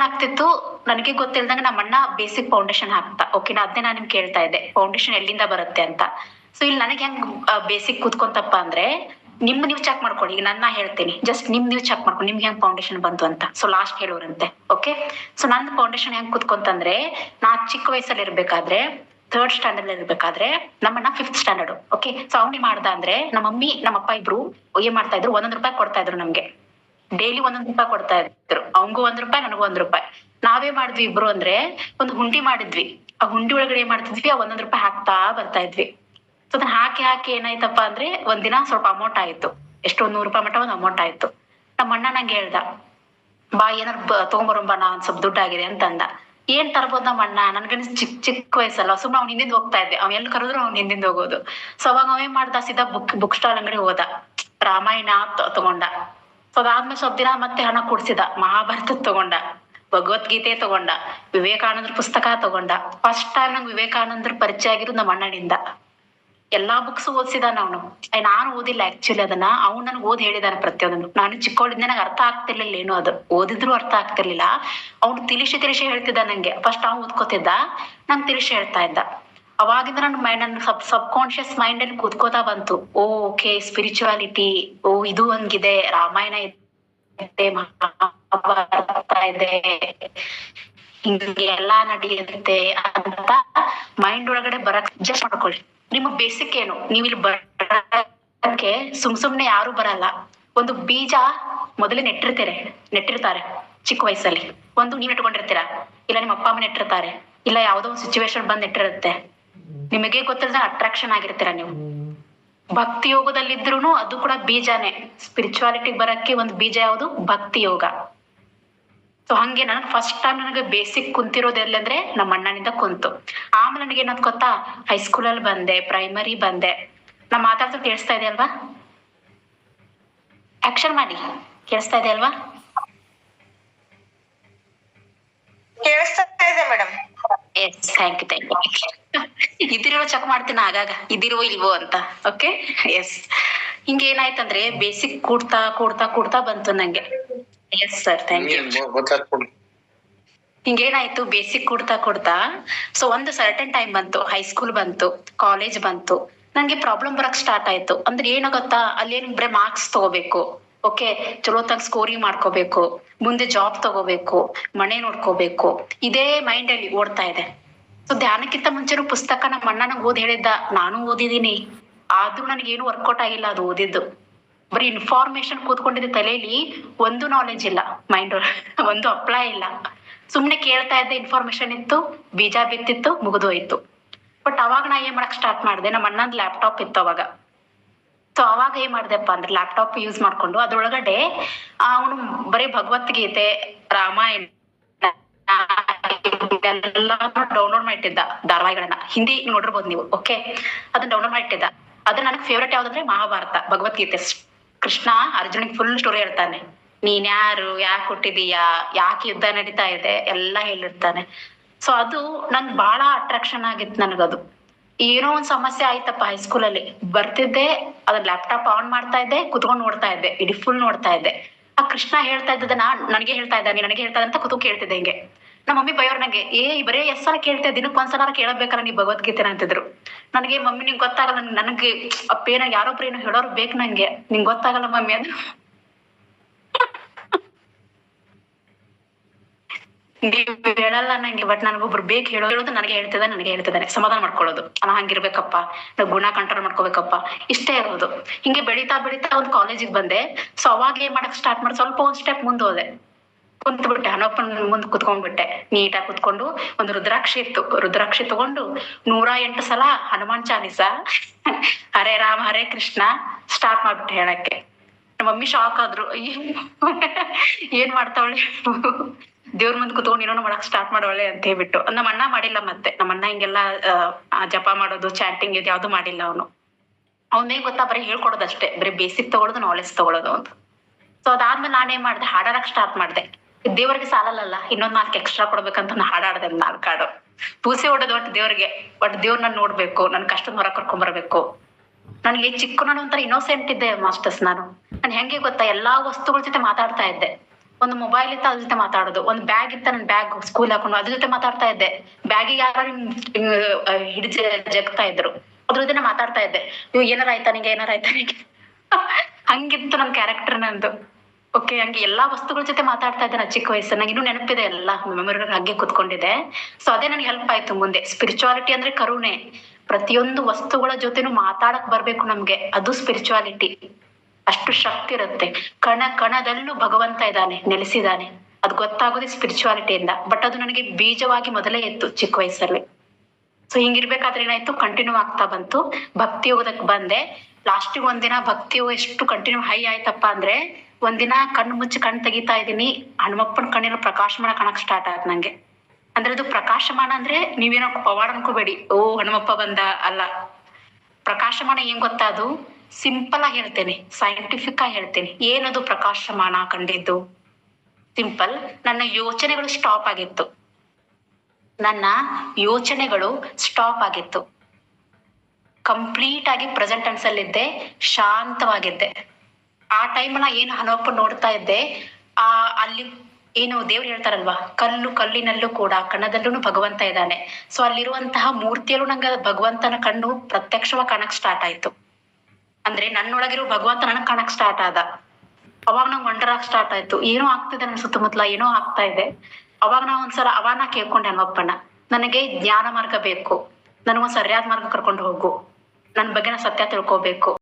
ಏನಾಗ್ತಿತ್ತು? ನನಗೆ ಗೊತ್ತಿಲ್ದಂಗ ನಮ್ಮ ಅಣ್ಣ ಬೇಸಿಕ್ ಫೌಂಡೇಶನ್ ಹಾಕ್ತಾ ಓಕೆ ನಾ ಅದನ್ನೇ ನಾನು ನಿಮ್ಗೆ ಕೇಳ್ತಾ ಇದ್ದೆ. ಫೌಂಡೇಶನ್ ಎಲ್ಲಿಂದ ಬರುತ್ತೆ ಅಂತ. ಸೊ ಇಲ್ಲಿ ನನಗೆ ಹೆಂಗ್ ಬೇಸಿಕ್ ಕೂತ್ಕೊಂತಪ್ಪ ಅಂದ್ರೆ ನಿಮ್ ನೀವು ಚೆಕ್ ಮಾಡ್ಕೊಳ್ಳಿ. ಈಗ ನನ್ನ ಹೇಳ್ತೀನಿ. ಜಸ್ಟ್ ನಿಮ್ ನೀವು ಚೆಕ್ ಮಾಡ್ಕೊಂಡು ನಿಮ್ಗೆ ಹೆಂಗ್ ಫೌಂಡೇಶನ್ ಬಂತು ಅಂತ. ಸೊ ಲಾಸ್ಟ್ ಹೇಳೋರಂತೆ. ಓಕೆ ಸೊ ನನ್ನ ಫೌಂಡೇಶನ್ ಹೆಂಗ್ ಕೂತ್ಕೊಂತಂದ್ರೆ, ನಾ ಚಿಕ್ಕ ವಯಸ್ಸಲ್ಲಿ ಇರ್ಬೇಕಾದ್ರೆ ಥರ್ಡ್ ಸ್ಟ್ಯಾಂಡರ್ಡ್ ಇರ್ಬೇಕಾದ್ರೆ ನಮ್ಮಣ್ಣ ಫಿಫ್ತ್ ಸ್ಟ್ಯಾಂಡರ್ಡ್ ಓಕೆ ಸೊ ಅವ್ನಿ ಮಾಡ್ದ ಅಂದ್ರೆ, ನಮ್ಮ ಮಮ್ಮಿ, ನಮ್ಮ ಅಪ್ಪ ಇಬ್ರು ಏನ್ ಮಾಡ್ತಾ ಇದ್ರು? ಒಂದೊಂದ್ ರೂಪಾಯಿ ಕೊಡ್ತಾ ಇದ್ರು ನಮ್ಗೆ. ಡೈಲಿ ಒಂದೊಂದ್ ರೂಪಾಯಿ ಕೊಡ್ತಾ ಇದ್ರು. ಅವಂಗೂ ಒಂದ್ ರೂಪಾಯಿ, ನನಗೂ ಒಂದ್ ರೂಪಾಯಿ. ನಾವೇ ಮಾಡಿದ್ವಿ ಇಬ್ರು ಅಂದ್ರೆ ಒಂದು ಹುಂಡಿ ಮಾಡಿದ್ವಿ. ಆ ಹುಂಡಿ ಒಳಗಡೆ ಏನ್ ಮಾಡ್ತಿದ್ವಿ? ಆ ಒಂದೊಂದ್ ರೂಪಾಯಿ ಹಾಕ್ತಾ ಬರ್ತಾ ಇದ್ವಿ. ಸೊ ಅದನ್ನ ಹಾಕಿ ಹಾಕಿ ಏನಾಯ್ತಪ್ಪ ಅಂದ್ರೆ ಒಂದಿನ ಸ್ವಲ್ಪ ಅಮೌಂಟ್ ಆಯ್ತು. ಎಷ್ಟೋ ನೂರು ರೂಪಾಯಿ ಮಟ್ಟ ಒಂದು ಅಮೌಂಟ್ ಆಯ್ತು. ನಮ್ಮ ಅಣ್ಣ ನಂಗೆ ಹೇಳ್ದ, ಬಾ, ಏನಾರು ತಗೊಂಬರಂಬ ನಾ ಒಂದ್ ಸ್ವಲ್ಪ ದುಡ್ಡಾಗಿದೆ ಅಂತ ಅಂದ ಏನ್ ತರ್ಬೋದು ನಮ್ಮ ಅಣ್ಣ ನನ್ಗನ್ ಚಿಕ್ಕ ಚಿಕ್ಕ ವಯಸ್ಸಲ್ಲ. ಸುಮ್ಮನೆ ಅವ್ನ ಹಿಂದಿಂದ ಹೋಗ್ತಾ ಇದ್ದೆ. ಅವ್ ಎಲ್ ಕರೆದ್ರು ಅವ್ನ ಹಿಂದಿಂದ ಹೋಗೋದು. ಸೊ ಅವಾಗ ಅವೇನ್ ಮಾಡ್ದ? ಸೀದಾ ಬುಕ್ ಬುಕ್ ಸ್ಟಾಲ್ ಅಂಗಡಿ ಹೋದ. ರಾಮಾಯಣ ತಗೊಂಡ. ಸೊ ಅದಾದ್ಮೇಲೆ ಸ್ವಲ್ಪ ದಿನ ಮತ್ತೆ ಹಣ ಕೊಡ್ಸಿದ. ಮಹಾಭಾರತ ತಗೊಂಡ. ಭಗವದ್ಗೀತೆ ತಗೊಂಡ. ವಿವೇಕಾನಂದ್ರ ಪುಸ್ತಕ ತಗೊಂಡ. ಫಸ್ಟ್ ಟೈಮ್ ನಂಗೆ ವಿವೇಕಾನಂದ್ರ ಪರಿಚಯ ಆಗಿರೋ ನಮ್ಮ ಅಣ್ಣನಿಂದ. ಎಲ್ಲಾ ಬುಕ್ಸ್ ಓದಿಸಿದ ನಾನು ನಾನು ಓದಿಲ್ಲ ಆಕ್ಚುಲಿ ಅದನ್ನ. ಅವ್ನು ನನ್ಗೆ ಓದಿ ಹೇಳಿದಾನೆ ಪ್ರತಿಯೊಂದನ್ನು. ನಾನು ಚಿಕ್ಕವಳಿಂದ ನನಗೆ ಅರ್ಥ ಆಗ್ತಿರ್ಲಿಲ್ಲ ಏನು ಅದು. ಓದಿದ್ರು ಅರ್ಥ ಆಗ್ತಿರ್ಲಿಲ್ಲ. ಅವ್ನು ತಿಳಿಸಿ ತಿಳಿಸಿ ಹೇಳ್ತಿದ್ದ ನಂಗೆ. ಫಸ್ಟ್ ಅವ್ನು ಓದ್ಕೋತಿದ್ದ. ನಂಗೆ ತಿಳಿಸಿ ಹೇಳ್ತಾ ಇದ್ದ. ಅವಾಗಿಂದ ನನ್ನ ಮೈಂಡ್ ನನ್ನ ಸಬ್ ಸಬ್ ಕಾನ್ಶಿಯಸ್ ಮೈಂಡ್ ಅಲ್ಲಿ ಕೂತ್ಕೋತಾ ಬಂತು. ಓ ಓಕೆ ಸ್ಪಿರಿಚುವಾಲಿಟಿ ಓ, ಇದು ಹಂಗಿದೆ. ರಾಮಾಯಣ ಇದೆ, ಮಹಾಭಾರತ ಇದೆ ಎಲ್ಲಾ ನಡೆಯುತ್ತೆ ಅಂತ ಮೈಂಡ್ ಒಳಗಡೆ ಬರಕ್ ಜಸ್ಟ್ ಮಾಡ್ಕೊಳ್ಳಿ. ನಿಮ್ಮ ಬೇಸಿಕ್ ಏನು? ನೀವು ಇಲ್ಲಿ ಬರಕ್ಕೆ ಸುಮ್ ಸುಮ್ನೆ ಯಾರು ಬರಲ್ಲ. ಒಂದು ಬೀಜ ಮೊದಲೇ ನೆಟ್ಟಿರ್ತೀರಿ, ನೆಟ್ಟಿರ್ತಾರೆ ಚಿಕ್ಕ ವಯಸ್ಸಲ್ಲಿ. ಒಂದು ನೀವ್ ನೆಟ್ಕೊಂಡಿರ್ತೀರಾ? ಇಲ್ಲ ನಿಮ್ಮ ಅಪ್ಪ ಅಮ್ಮ ನೆಟ್ಟಿರ್ತಾರೆ? ಇಲ್ಲ ಯಾವ್ದೋ ಒಂದು ಸಿಚುವೇಶನ್ ಬಂದ್ ನೆಟ್ಟಿರುತ್ತೆ. ನಿಮಗೆ ಗೊತ್ತಿಲ್ಲದ ಅಟ್ರಾಕ್ಷನ್ ಆಗಿರ್ತೀರ ನೀವು? ಭಕ್ತಿ ಯೋಗದಲ್ಲಿದ್ರು ಅದು ಕೂಡ ಬೀಜಾನೇ. ಸ್ಪಿರಿಚುವಾಲಿಟಿ ಬರಕ್ಕೆ ಒಂದು ಬೀಜ ಯಾವುದು? ಭಕ್ತಿ ಯೋಗ. ಸೊ ಹಂಗೆ ನನಗೆ ಫಸ್ಟ್ ಟೈಮ್ ನನಗೆ ಬೇಸಿಕ್ ಕುಂತಿರೋದು ಎಲ್ಲಂದ್ರೆ ನಮ್ಮ ಅಣ್ಣನಿಂದ ಕುಂತು. ಆಮೇಲೆ ನನಗೆ ಏನಂತ ಗೊತ್ತಾ? ಹೈಸ್ಕೂಲಲ್ಲಿ ಬಂದೆ ಪ್ರೈಮರಿ ಬಂದೆ. ನಾ ಮಾತಾಡ್ತಾ ಕೇಳಿಸ್ತಾ ಇದೆ ಅಲ್ವಾ? ಆಕ್ಷನ್ ಮಾಡಿ. ಕೇಳಿಸ್ತಾ ಇದೆ ಅಲ್ವಾ? ಕೇಳಿಸ್ತಾ ಇದೆ madam yes thank you thank you ಇದಿರೋ check ಮಾಡ್ತೀನಿ ಆಗಾಗ. ಇದಿರೋ ಇಲ್ವೋ ಅಂತ. ಓಕೆ ಎಸ್ ಹಿಂಗ ಏನಾಯ್ತಂದ್ರೆ ಬೇಸಿಕ್ ಕೂಡ್ತಾ ಕೂಡ್ತಾ ಕೂಡ್ತಾ ಬಂತು ನಂಗೆ. ಎಸ್ ಸರ್ ಥ್ಯಾಂಕ್ ಯು ಹಿಂಗೇನಾಯ್ತು ಬೇಸಿಕ್ ಕೊಡ್ತಾ ಕೊಡ್ತಾ ಸೊ ಒಂದು ಸರ್ಟನ್ ಟೈಮ್ ಬಂತು. ಹೈಸ್ಕೂಲ್ ಬಂತು. ಕಾಲೇಜ್ ಬಂತು. ನಂಗೆ ಪ್ರಾಬ್ಲಮ್ ಬರಕ್ ಸ್ಟಾರ್ಟ್ ಆಯ್ತು. ಅಂದ್ರೆ ಏನು ಗೊತ್ತಾ? ಅಲ್ಲೇನ್ ಬರೇ ಮಾರ್ಕ್ಸ್ ತಗೋಬೇಕು. ಓಕೆ ಚಲೋ ತಂಗ್ ಸ್ಕೋರಿಂಗ್ ಮಾಡ್ಕೋಬೇಕು. ಮುಂದೆ ಜಾಬ್ ತಗೋಬೇಕು. ಮನೆ ನೋಡ್ಕೋಬೇಕು. ಇದೇ ಮೈಂಡ್ ಅಲ್ಲಿ ಓಡ್ತಾ ಇದೆ. ಸೊ ಧ್ಯಾನಕ್ಕಿಂತ ಮುಂಚೆನೂ ಪುಸ್ತಕ ನಮ್ಮ ಅಣ್ಣ ಓದಿ ಹೇಳಿದ್ದ, ನಾನು ಓದಿದೀನಿ ಆದ್ರೂ ಏನು ವರ್ಕೌಟ್ ಆಗಿಲ್ಲ ಅದು ಓದಿದ್ದು. ಬರೀ ಇನ್ಫಾರ್ಮೇಶನ್ ಕೂತ್ಕೊಂಡಿದ್ದ ತಲೆಯಲ್ಲಿ ಒಂದು ನಾಲೆಜ್ ಇಲ್ಲ ಮೈಂಡ್ ಒಂದು ಅಪ್ಲೈ ಇಲ್ಲ. ಸುಮ್ನೆ ಕೇಳ್ತಾ ಇದ್ದ ಇನ್ಫಾರ್ಮೇಶನ್ ಇತ್ತು, ಬೀಜ ಬಿತ್ತಿತ್ತು, ಮುಗಿದು ಹೋಯ್ತು. ಬಟ್ ಅವಾಗ ನಾ ಏನ್ ಮಾಡಕ್ ಸ್ಟಾರ್ಟ್ ಮಾಡಿದೆ, ನಮ್ಮ ಅಣ್ಣಂದ್ ಲ್ಯಾಪ್ಟಾಪ್ ಇತ್ತು ಅವಾಗ. ಸೊ ಅವಾಗ ಏನ್ ಮಾಡ್ದೆಪ್ಪ ಅಂದ್ರೆ ಲ್ಯಾಪ್ಟಾಪ್ ಯೂಸ್ ಮಾಡ್ಕೊಂಡು ಅದ್ರೊಳಗಡೆ ಅವನು ಬರೀ ಭಗವದ್ಗೀತೆ, ರಾಮಾಯಣ ಎಲ್ಲ ಡೌನ್ಲೋಡ್ ಮಾಡಿಟ್ಟಿದ್ದ ಧಾರಾವಾಹಿಗಳನ್ನ. ಹಿಂದಿ ನೋಡಿರ್ಬೋದು ನೀವು ಓಕೆ ಅದನ್ನ ಡೌನ್ಲೋಡ್ ಮಾಡಿಟ್ಟಿದ್ದ. ಅದು ನನಗೆ ಫೇವ್ರೇಟ್ ಯಾವ್ದಂದ್ರೆ ಮಹಾಭಾರತ, ಭಗವದ್ಗೀತೆ. ಕೃಷ್ಣ ಅರ್ಜುನಿಗೆ ಫುಲ್ ಸ್ಟೋರಿ ಹೇಳ್ತಾನೆ. ನೀನ್ ಯಾರು, ಯಾಕೆ ಹುಟ್ಟಿದೀಯಾ, ಯಾಕೆ ಯುದ್ಧ ನಡೀತಾ ಇದೆ, ಎಲ್ಲ ಹೇಳಿರ್ತಾನೆ. ಸೊ ಅದು ನಂಗೆ ಬಹಳ ಅಟ್ರಾಕ್ಷನ್ ಆಗಿತ್ತು ನನಗದು. ಏನೋ ಒಂದ್ ಸಮಸ್ಯೆ ಆಯ್ತಪ್ಪ ಹೈಸ್ಕೂಲಲ್ಲಿ ಬರ್ತಿದ್ದೆ ಅದನ್ನ ಲ್ಯಾಪ್ಟಾಪ್ ಆನ್ ಮಾಡ್ತಾ ಇದ್ದೆ, ಕುತ್ಕೊಂಡ್ ನೋಡ್ತಾ ಇದ್ದೆ, ಇಡೀ ಫುಲ್ ನೋಡ್ತಾ ಇದ್ದೆ. ಆ ಕೃಷ್ಣ ಹೇಳ್ತಾ ಇದ್ದದನ್ನ ನನಗೆ ಹೇಳ್ತಾ ಇದ್ದಾನೆ, ನನಗೆ ಹೇಳ್ತಾ ಅಂತ ಕುತ್ಕೊಂಡ್ ಕೇಳ್ತಿದ್ದೆ ಹಿಂಗೆ. ನಮ್ಮ ಮಮ್ಮಿ ಬೈಯೋರ್ ನಂಗೆ, ಏ ಬರೇ ಎಸ್ ಸಲ ಕೇಳ್ತೆ ದಿನಕ್ಕೆ ಒಂದ್ಸಲ ಕೇಳಬೇಕಲ್ಲ, ನೀ ಭಗವದ್ಗೀತೆನ ಅಂತಿದ್ರು. ನನಗೆ ಮಮ್ಮಿ, ನಿಂಗೆ ಗೊತ್ತಾಗಲ್ಲ ನನ್ಗೆ- ಅಪ್ಪೇನ ಯಾರೊಬ್ರು ಏನೋ ಹೇಳೋರು ಬೇಕು ನಂಗೆ. ನಿಂಗೆ ಗೊತ್ತಾಗಲ್ಲ ಮಮ್ಮಿ ಅದು ನೀವ್ ಹೇಳಲ್ಲ ನಂಗೆ, ಬಟ್ ನನಗೊಬ್ರು ಬೇಕು ಹೇಳೋ ಹೇಳೋದು ನನಗೆ ಹೇಳ್ತಿದ್ದ ನನಗೆ ಹೇಳ್ತಿದ್ದಾನೆ. ಸಮಾಧಾನ ಮಾಡ್ಕೊಳ್ಳೋದು. ನಾ ಹಂಗಿರ್ಬೇಕಪ್ಪ ನಾ ಗುಣ ಕಂಟ್ರೋಲ್ ಮಾಡ್ಕೋಬೇಕಪ್ಪ. ಇಷ್ಟೇ ಇರೋದು. ಹಿಂಗೆ ಬೆಳೀತಾ ಬೆಳೀತಾ ಒಂದು ಕಾಲೇಜಿಗೆ ಬಂದೆ. ಸೊ ಅವಾಗ ಏನ್ ಮಾಡಕ್ ಸ್ಟಾರ್ಟ್ ಮಾಡಿ, ಸ್ವಲ್ಪ ಒಂದ್ ಸ್ಟೆಪ್ ಮುಂದೆ ಹೋದೆ. ಕುಂತ್ಬಿಟ್ಟೆ ಹನಪ್ಪನ ಮುಂದೆ ಕುತ್ಕೊಂಡ್ಬಿಟ್ಟೆ. ನೀಟಾಗಿ ಕುತ್ಕೊಂಡು ಒಂದು ರುದ್ರಾಕ್ಷಿ ಇತ್ತು. ರುದ್ರಾಕ್ಷಿ ತಗೊಂಡು ನೂರ ಎಂಟು ಸಲ ಹನುಮಾನ್ ಚಾಲಿಸ, ಹರೇ ರಾಮ, ಹರೇ ಕೃಷ್ಣ ಸ್ಟಾರ್ಟ್ ಮಾಡ್ಬಿಟ್ಟೆ ಹೇಳಕ್ಕೆ. ಮಮ್ಮಿ ಶಾಕ್ ಆದ್ರು. ಏನ್ ಮಾಡ್ತಾವಳೆ? ದೇವ್ರ ಮುಂದೆ ಕುತ್ಕೊಂಡು ಏನೋ ಮಾಡಕ್ ಸ್ಟಾರ್ಟ್ ಮಾಡೋಳೆ ಅಂತ ಹೇಳ್ಬಿಟ್ಟು. ನಮ್ಮ ಅಣ್ಣ ಮಾಡಿಲ್ಲ ಮತ್ತೆ. ನಮ್ಮ ಅಣ್ಣ ಹಿಂಗೆಲ್ಲ ಜಪ ಮಾಡೋದು ಚಾಟಿಂಗ್ ಇದು ಯಾವ್ದು ಮಾಡಿಲ್ಲ ಅವನು. ಅವ್ನೇನ್ ಗೊತ್ತಾ, ಬರೀ ಹೇಳ್ಕೊಡೋದಷ್ಟೇ. ಬರೀ ಬೇಸಿಕ್ ತಗೊಳೋದು ನಾಲೆಜ್ ತಗೊಳೋದು ಅಂತ. ಸೊ ಅದಾದ್ಮೇಲೆ ನಾನೇನ್ ಮಾಡ್ದೆ? ಹಾಡಕ್ ಸ್ಟಾರ್ಟ್ ಮಾಡ್ದೆ. ದೇವ್ರಿಗೆ ಸಾಲಲ್ಲ ಇನ್ನೊಂದ್ ನಾಲ್ಕು ಎಕ್ಸ್ಟ್ರಾ ಕೊಡ್ಬೇಕಂತ ನಾ ಹಾಡಾಡ್ದೆ ನಾಲ್ಕು ಹಾಡು. ಪೂಸೆ ಹೊಡೋದು ಒಟ್ಟು ದೇವ್ರಿಗೆ, ಒಟ್ಟು ದೇವ್ರನ್ನ ನೋಡ್ಬೇಕು, ನನ್ ಕಷ್ಟದ ಹೊರ ಕರ್ಕೊಂಡ್ ಬರ್ಬೇಕು. ನನಗೆ ಚಿಕ್ಕ ನಾನು ಒಂಥರ ಇನ್ನೋಸೆಂಟ್ ಇದ್ದೆ ಮಾಸ್ಟರ್ಸ್ ನಾನು. ನಾನು ಹೆಂಗೆ ಗೊತ್ತಾ, ಎಲ್ಲಾ ವಸ್ತುಗಳ ಜೊತೆ ಮಾತಾಡ್ತಾ ಇದ್ದೆ. ಒಂದು ಮೊಬೈಲ್ ಇತ್ತು ಅದ್ರ ಜೊತೆ ಮಾತಾಡೋದು, ಒಂದು ಬ್ಯಾಗ್ ಇತ್ತ ನನ್ ಬ್ಯಾಗ್ ಸ್ಕೂಲ್ ಹಾಕೊಂಡು ಅದ್ರ ಜೊತೆ ಮಾತಾಡ್ತಾ ಇದ್ದೆ. ಬ್ಯಾಗಿಗೆ ಯಾರು ಹಿಡಿಜ ಜಗ್ತಾ ಇದ್ರು. ಅದ್ರ ಜೊತೆ ಮಾತಾಡ್ತಾ ಇದ್ದೆ. ಇವ್ ಏನಾರ ಆಯ್ತಾ ನಿಂಗೆ, ಏನಾರ ಆಯ್ತಾ ನಿಂಗೆ? ಹಂಗಿತ್ತು ನನ್ ಕ್ಯಾರೆಕ್ಟರ್ ನಂದು. ಓಕೆ ಹಂಗೆ ಎಲ್ಲಾ ವಸ್ತುಗಳ ಜೊತೆ ಮಾತಾಡ್ತಾ ಇದ್ದೆ ನಾನು ಚಿಕ್ಕ ವಯಸ್ಸು ನಂಗೆ ಇನ್ನೂ ನೆನಪಿದೆ ಎಲ್ಲ. ಮೆಮೊರಿ ಹಾಗೆ ಕುತ್ಕೊಂಡಿದೆ ಸೊ ಅದೇ ನನಗೆ ಹೆಲ್ಪ್ ಆಯ್ತು ಮುಂದೆ. ಸ್ಪಿರಿಚುವಾಲಿಟಿ ಅಂದ್ರೆ ಕರುಣೆ. ಪ್ರತಿಯೊಂದು ವಸ್ತುಗಳ ಜೊತೆನೂ ಮಾತಾಡಕ್ ಬರ್ಬೇಕು ನಮ್ಗೆ. ಅದು ಸ್ಪಿರಿಚುವಾಲಿಟಿ ಅಷ್ಟು ಶಕ್ತಿ ಇರುತ್ತೆ. ಕಣ, ಕಣದಲ್ಲೂ ಭಗವಂತ ಇದ್ದಾನೆ ನೆಲೆಸಿದಾನೆ ಅದು ಗೊತ್ತಾಗೋದೇ ಸ್ಪಿರಿಚುವಾಲಿಟಿಯಿಂದ ಬಟ್ ಅದು ನನಗೆ ಬೀಜವಾಗಿ ಮೊದಲೇ ಇತ್ತು ಚಿಕ್ಕ ವಯಸ್ಸಲ್ಲಿ. ಸೊ ಹಿಂಗಿರ್ಬೇಕಾದ್ರೆ ಏನಾಯ್ತು? ಕಂಟಿನ್ಯೂ ಆಗ್ತಾ ಬಂತು. ಭಕ್ತಿ ಯೋಗದಕ್ಕೆ ಬಂದೆ. ಲಾಸ್ಟಿಗೆ ಒಂದಿನ ಭಕ್ತಿ ಯೋಗ ಎಷ್ಟು ಕಂಟಿನ್ಯೂ ಹೈ ಆಯ್ತಪ್ಪ ಅಂದ್ರೆ ಒಂದಿನ ಕಣ್ಣು ಮುಚ್ಚಿ ಕಣ್ ತೆಗಿತಾ ಇದ್ದೀನಿ. ಹನುಮಪ್ಪನ ಕಣ್ಣಿನ ಪ್ರಕಾಶಮಾನ ಕಾಣಕ್ ಸ್ಟಾರ್ಟ್ ಆಯ್ತು ನಂಗೆ. ಅಂದ್ರೆ ಅದು ಪ್ರಕಾಶಮಾನ ಅಂದ್ರೆ ನೀವೇನೋ ಪವಾಡ ಅನ್ಕೋಬೇಡಿ. ಓ, ಹನುಮಪ್ಪ ಬಂದ ಅಲ್ಲ. ಪ್ರಕಾಶಮಾನ ಏನ್ ಗೊತ್ತಾ ಅದು? ಸಿಂಪಲ್ ಆಗಿ ಹೇಳ್ತೇನೆ. ಸೈಂಟಿಫಿಕ್ ಆಗಿ ಹೇಳ್ತೇನೆ. ಏನದು ಪ್ರಕಾಶಮಾನ ಕಂಡಿದ್ದು? ಸಿಂಪಲ್. ನನ್ನ ಯೋಚನೆಗಳು ಸ್ಟಾಪ್ ಆಗಿತ್ತು. ನನ್ನ ಯೋಚನೆಗಳು ಸ್ಟಾಪ್ ಆಗಿತ್ತು. ಕಂಪ್ಲೀಟ್ ಆಗಿ ಪ್ರೆಸೆಂಟ್ ಅನ್ಸಲ್ಲಿದ್ದೆ ಶಾಂತವಾಗಿದ್ದೆ. ಆ ಟೈಮ್ನ ಏನು ಹನುಮಪ್ಪ ನೋಡ್ತಾ ಇದ್ದೆ, ಆ, ಅಲ್ಲಿ ಏನು ದೇವ್ರು ಹೇಳ್ತಾರಲ್ವಾ, ಕಲ್ಲು ಕಲ್ಲಿನಲ್ಲೂ ಕೂಡ ಕಣ್ಣದಲ್ಲೂ ಭಗವಂತ ಇದ್ದಾನೆ. ಸೊ ಅಲ್ಲಿರುವಂತಹ ಮೂರ್ತಿಯಲ್ಲೂ ನಂಗೆ ಭಗವಂತನ ಕಣ್ಣು ಪ್ರತ್ಯಕ್ಷವಾಗಿ ಕಾಣಕ್ ಸ್ಟಾರ್ಟ್ ಆಯ್ತು. ಅಂದ್ರೆ ನನ್ನೊಳಗಿರೋ ಭಗವಂತ ನನಗ್ ಕಾಣಕ್ ಸ್ಟಾರ್ಟ್ ಆದ. ಅವಾಗ ನಂಗೆ ವಂಡರ್ ಸ್ಟಾರ್ಟ್ ಆಯ್ತು. ಏನೋ ಆಗ್ತಿದೆ ನನ್ನ ಸುತ್ತಮುತ್ತಲ ಏನೋ ಆಗ್ತಾ ಇದೆ. ಅವಾಗ ನಾ ಒಂದ್ಸಲ ಅವಾನ ಕೇಳ್ಕೊಂಡೆ ಹನುಮಪ್ಪನ ನನಗೆ ಜ್ಞಾನ ಮಾರ್ಗ ಬೇಕು. ನನಗೊಂದ್ ಸರಿಯಾದ ಮಾರ್ಗ ಕರ್ಕೊಂಡು ಹೋಗು. ನನ್ ಬಗ್ಗೆ ನಾ ಸತ್ಯ ತಿಳ್ಕೊಬೇಕು.